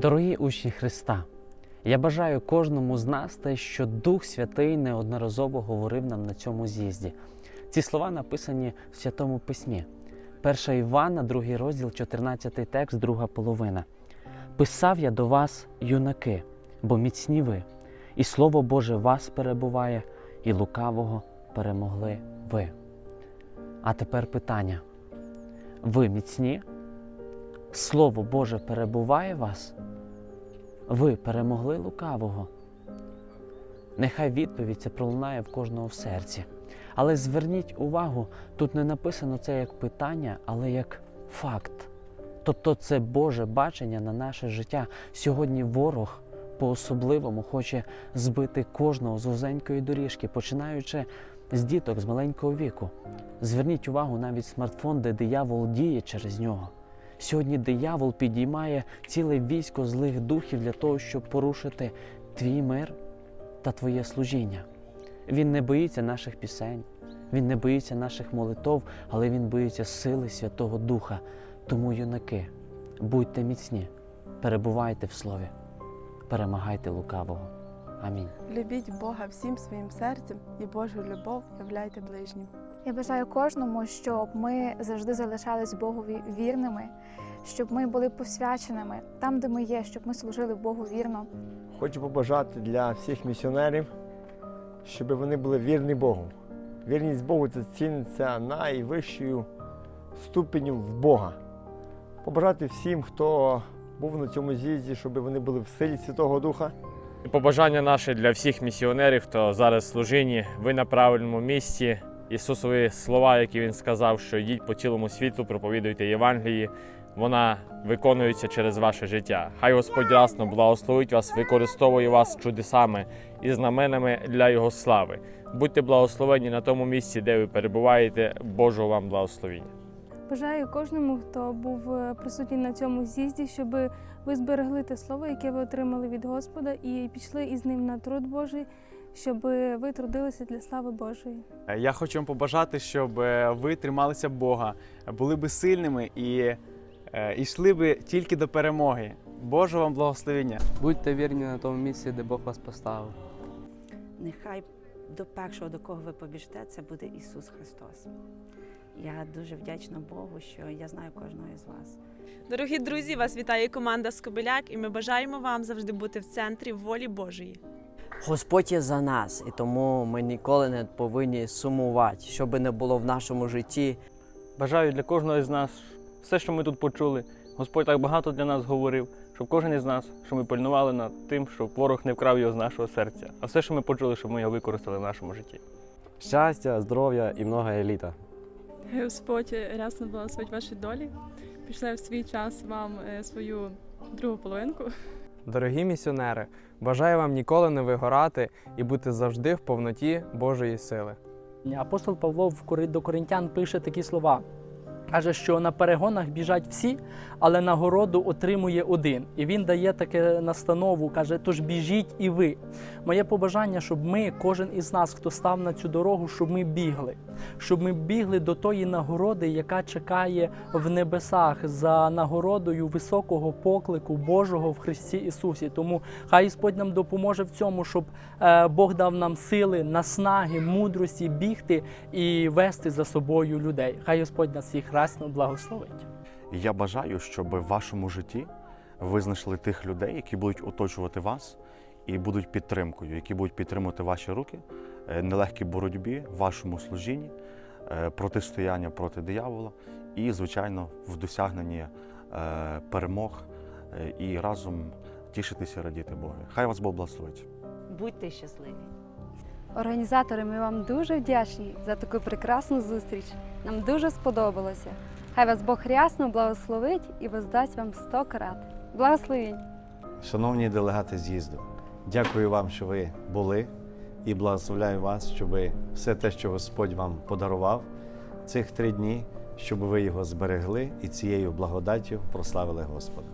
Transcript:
Дорогі учні Христа, я бажаю кожному з нас те, що Дух Святий неодноразово говорив нам на цьому з'їзді. Ці слова написані в Святому Письмі. 1 Івана, другий розділ, 14 текст, друга половина. Писав я до вас, юнаки, бо міцні ви, і Слово Боже вас перебуває, і лукавого перемогли ви. А тепер питання: ви міцні? Слово Боже перебуває вас? Ви перемогли лукавого? Нехай відповідь це пролунає в кожного в серці. Але зверніть увагу, тут не написано це як питання, але як факт. Тобто це Боже бачення на наше життя. Сьогодні ворог по-особливому хоче збити кожного з вузенької доріжки, починаючи з діток з маленького віку. Зверніть увагу навіть смартфон, де диявол діє через нього. Сьогодні диявол підіймає ціле військо злих духів для того, щоб порушити твій мир та твоє служіння. Він не боїться наших пісень, він не боїться наших молитов, але він боїться сили Святого Духа. Тому, юнаки, будьте міцні, перебувайте в слові, перемагайте лукавого. Амінь. Любіть Бога всім своїм серцем і Божу любов являйте ближнім. Я бажаю кожному, щоб ми завжди залишались Богові вірними, щоб ми були посвяченими там, де ми є, щоб ми служили Богу вірно. Хочу побажати для всіх місіонерів, щоб вони були вірні Богу. Вірність Богу це ціниться найвищою ступеню в Бога. Побажати всім, хто був на цьому з'їзді, щоб вони були в силі Святого Духа. І побажання наше для всіх місіонерів, хто зараз в служінні, ви на правильному місці. Ісусові слова, які він сказав, що йдіть по цілому світу, проповідуйте Євангелії, вона виконується через ваше життя. Хай Господь расно благословить вас, використовує вас чудесами і знаменами для Його слави. Будьте благословені на тому місці, де ви перебуваєте. Божого вам благословіння. Бажаю кожному, хто був е, присутній на цьому з'їзді, щоб ви зберегли те слово, яке ви отримали від Господа, і пішли із ним на труд Божий, щоб ви трудилися для слави Божої. Е, Я хочу вам побажати, щоб е, ви трималися Бога, були би сильними і е, йшли би тільки до перемоги. Божого вам благословення. Будьте вірні на тому місці, де Бог вас поставив. Нехай до першого, до кого ви побіжте, це буде Ісус Христос. Я дуже вдячна Богу, що я знаю кожного із вас. Дорогі друзі, вас вітає команда Скобеляк, і ми бажаємо вам завжди бути в центрі волі Божої. Господь є за нас, і тому ми ніколи не повинні сумувати, що би не було в нашому житті. Бажаю для кожного з нас все, що ми тут почули. Господь так багато для нас говорив, щоб кожен із нас, щоб ми пильнували над тим, щоб ворог не вкрав його з нашого серця. А все, що ми почули, щоб ми його використали в нашому житті. Щастя, здоров'я і много еліта. Господь рясно благословить ваші долі. Пішли в свій час вам е, свою другу половинку. Дорогі місіонери, бажаю вам ніколи не вигорати і бути завжди в повноті Божої сили. Апостол Павло в до Коринтян пише такі слова. Каже, що на перегонах біжать всі, але нагороду отримує один. І він дає таке настанову, каже: тож біжіть і ви. Моє побажання, щоб ми, кожен із нас, хто став на цю дорогу, щоб ми бігли, щоб ми бігли до тої нагороди, яка чекає в небесах за нагородою високого поклику Божого в Христі Ісусі. Тому хай Господь нам допоможе в цьому, щоб е, Бог дав нам сили, наснаги, мудрості бігти і вести за собою людей. Хай Господь нас всіх расно благословить. Я бажаю, щоб в вашому житті ви знайшли тих людей, які будуть оточувати вас і будуть підтримкою, які будуть підтримувати ваші руки, е, нелегкій боротьбі, в вашому служінні, е, протистояння проти диявола і, звичайно, в досягненні е, перемог і разом тішитися, радіти Богу. Хай вас Бог благословить. Будьте щасливі. Організатори, ми вам дуже вдячні за таку прекрасну зустріч. Нам дуже сподобалося. Хай вас Бог рясно благословить і воздасть вам сто крат. Благословінь! Шановні делегати з'їзду, дякую вам, що ви були, і благословляю вас, щоб все те, що Господь вам подарував цих три дні, щоб ви його зберегли і цією благодаттю прославили Господа.